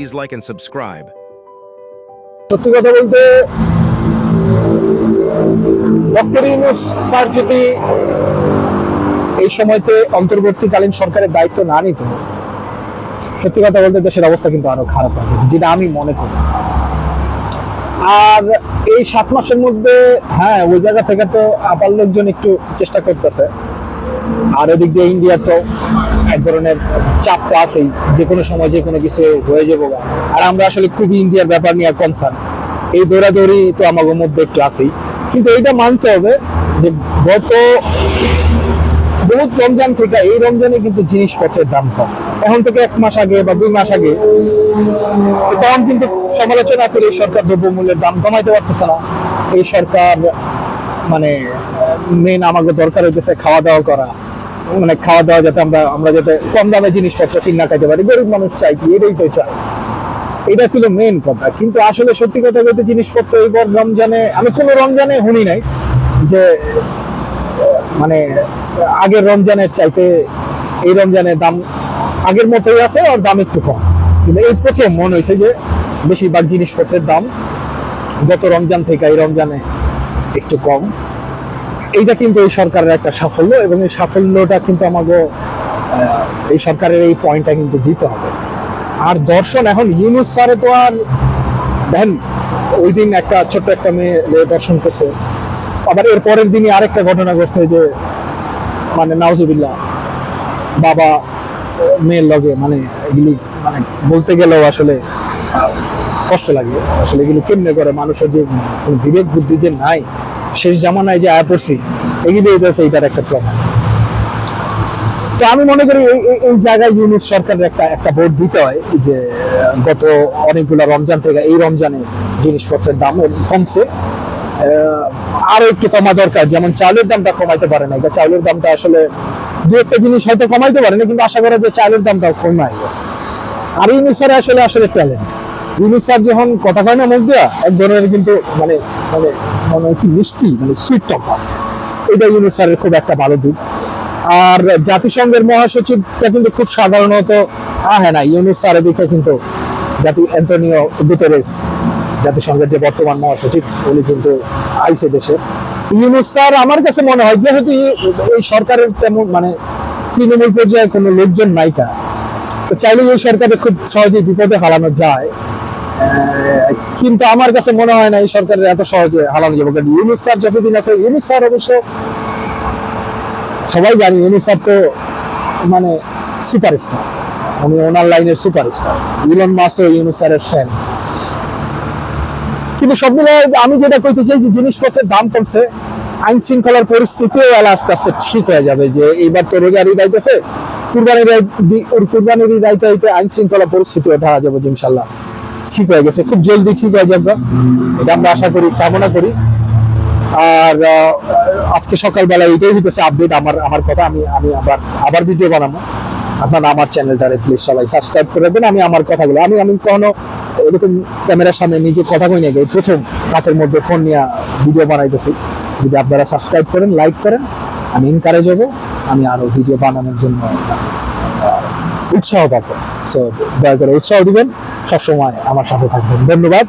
Please like and subscribe. সত্যি কথা বলতে এই সময়তে অন্তর্বর্তীকালীন সরকারের দায়িত্ব না নিত, সত্যি কথা বলতে দেশের অবস্থা কিন্তু আরও খারাপ হয়ে যেত, যেটা আমি মনে করি আর এই সাত মাসের মধ্যে হ্যাঁ ওই জায়গা থেকে তো আপার লোকজন একটু চেষ্টা করতেছে আর এদিক দিয়ে ইন্ডিয়া তো এক ধরনের চাপ তো আছেই, যে কোনো সময় যে কোনো কিছু হয়ে যাব। আর আমরা আসলে খুবই ইন্ডিয়ার ব্যাপার নিয়ে কনসার্ন এই দৌড়াদৌড়ি তো আমাদের মধ্যে একটু আছেই। কিন্তু এইটা মানতে হবে যে গত বহুত রমজান থেকে এই রমজানে কিন্তু জিনিসপত্রের দাম কম। এখন থেকে এক মাস আগে বা দুই মাস আগে তখন কিন্তু সমালোচনা আছে এই সরকার দ্রব্যমূল্যের দাম কমাইতে পারতেছে না। এই সরকার মানে মেন আমাকে দরকার হইতেছে খাওয়া দাওয়া করা। মানে খাওয়া দাওয়া যাতে আমরা আমরা যাতে কম দামে জিনিসপত্র কিনা খাইতে পারি, গরিব মানুষ চাই কি, এটাই তো চাই এটা ছিল মেন কথা। কিন্তু আসলে সত্যি কথা বলতে জিনিসপত্র এইবার রমজানে, আমি কোনো রমজানে শুনি নাই যে মানে আগের রমজানের চাইতে এই রমজানের দাম আগের মতোই আছে আর দাম একটু কম। কিন্তু এই প্রথম মনে হয়েছে যে বেশিরভাগ জিনিসপত্রের দাম গত রমজান থেকে এই রমজানে একটু কম। এইটা কিন্তু এই সরকারের একটা সাফল্য এবং এই সাফল্যটা কিন্তু আমাকে এই সরকারের এই পয়েন্টটা কিন্তু দিতে হবে। আর দর্শন, এখন ইউনুস স্যারে তো আর, দেখেন, ওই দিন একটা ছোট্ট একটা মেয়ে দর্শন করছে। আবার এর পরের দিনই আরেকটা ঘটনা ঘটছে যে মানে নাউজুবিল্লাহ, বাবা মেয়ের লগে মানে এগুলি মানে বলতে গেলেও আসলে কষ্ট লাগে। আসলে এগুলো কেমনে করে মানুষের যে বিবেক বুদ্ধি যে নাই শেষ জামানায় যে আয়া পড়ছি এগুলি হইতেছে এইটার একটা প্রমাণ। তো আমি মনে করি এই- জায়গায় ইউনুস সরকারের একটা একটা বোর্ড দিতে হয় যে গত অনেকগুলো রমজান থেকে এই রমজানে জিনিসপত্রের দাম কমছে। আরও একটু কমা দরকার, যেমন চাউলের দামটা কমাইতে পারে না এটা চাউলের দামটা আসলে দু একটা জিনিস হয়তো কমাইতে পারে না কিন্তু আশা করা যে চাউলের দামটাও কমায়। আর স্যার আসলে আসলে ট্যালেন্ট ইউনুস স্যার যখন কথা কয় না মুখ এক ধরনের কিন্তু মানে মানে মানে কি মিষ্টি মানে সুইট টকা এটা ইউনুস স্যারের খুব একটা ভালো দিক। আর জাতিসংঘের মহাসচিবটা কিন্তু খুব সাধারণত হ্যাঁ না, ইউনুস স্যারের দিকে কিন্তু জাতি, অ্যান্টনিও গুতেরেস, জাতিসংঘের যে বর্তমান মহাসচিব, উনি কিন্তু আইসে দেশে। ইউনুস স্যার, আমার কাছে মনে হয়, যেহেতু এই- সরকারের তেমন মানে তৃণমূল পর্যায়ে কোনো লোকজন নাইকা চাইলে এই সরকারে খুব সহজেই বিপদে হারানো যায়। কিন্তু আমার কাছে মনে হয় না এই সরকারের এত সহজে হারানো যাবে। কারণ ইউনুস স্যার যতদিন আছে, ইউনুস স্যার অবশ্য সবাই জানি, ইউনুস স্যার তো মানে সুপারস্টার। উনি ওনার লাইনের সুপারস্টার। ইলন মাসও ইউনুস স্যারের ফ্যান। কিন্তু সব মিলিয়ে আমি যেটা কইতে চাই যে জিনিসপত্রের দাম কমছে। আইন শৃঙ্খলার পরিস্থিতিও আস্তে আস্তে ঠিক হয়ে যাবে যে এইবার তো রোজার ঈদ কুরবানির কুরবানির আইতে আইতে আইন শৃঙ্খলা পরিস্থিতিও দেখা যাবে ইনশাল্লাহ। ঠিক হয়ে গেছে, খুব জলদি ঠিক হয়ে যাবে। এটা আমরা আশা করি, কামনা করি। আর আজকে সকালবেলা এটাই হইতেছে আপডেট আমার আমার কথা, আমি আমি আবার আবার ভিডিও বানাবো। আপনারা আমার চ্যানেলটারে প্লিজ সবাই সাবস্ক্রাইব করে দেবেন আমি আমার কথাগুলো, আমি আমি কখনো এরকম ক্যামেরার সামনে নিজে কথা কই না গে প্রথম হাতের মধ্যে ফোন নিয়ে ভিডিও বানাইতেছি। যদি আপনারা সাবস্ক্রাইব করেন লাইক করেন, আমি এনকারেজ হব, আমি আরও ভিডিও বানানোর জন্য উৎসাহ পাবো। সো দয়া করে উৎসাহ দিবেন, সবসময় আমার সাথে থাকবেন। ধন্যবাদ।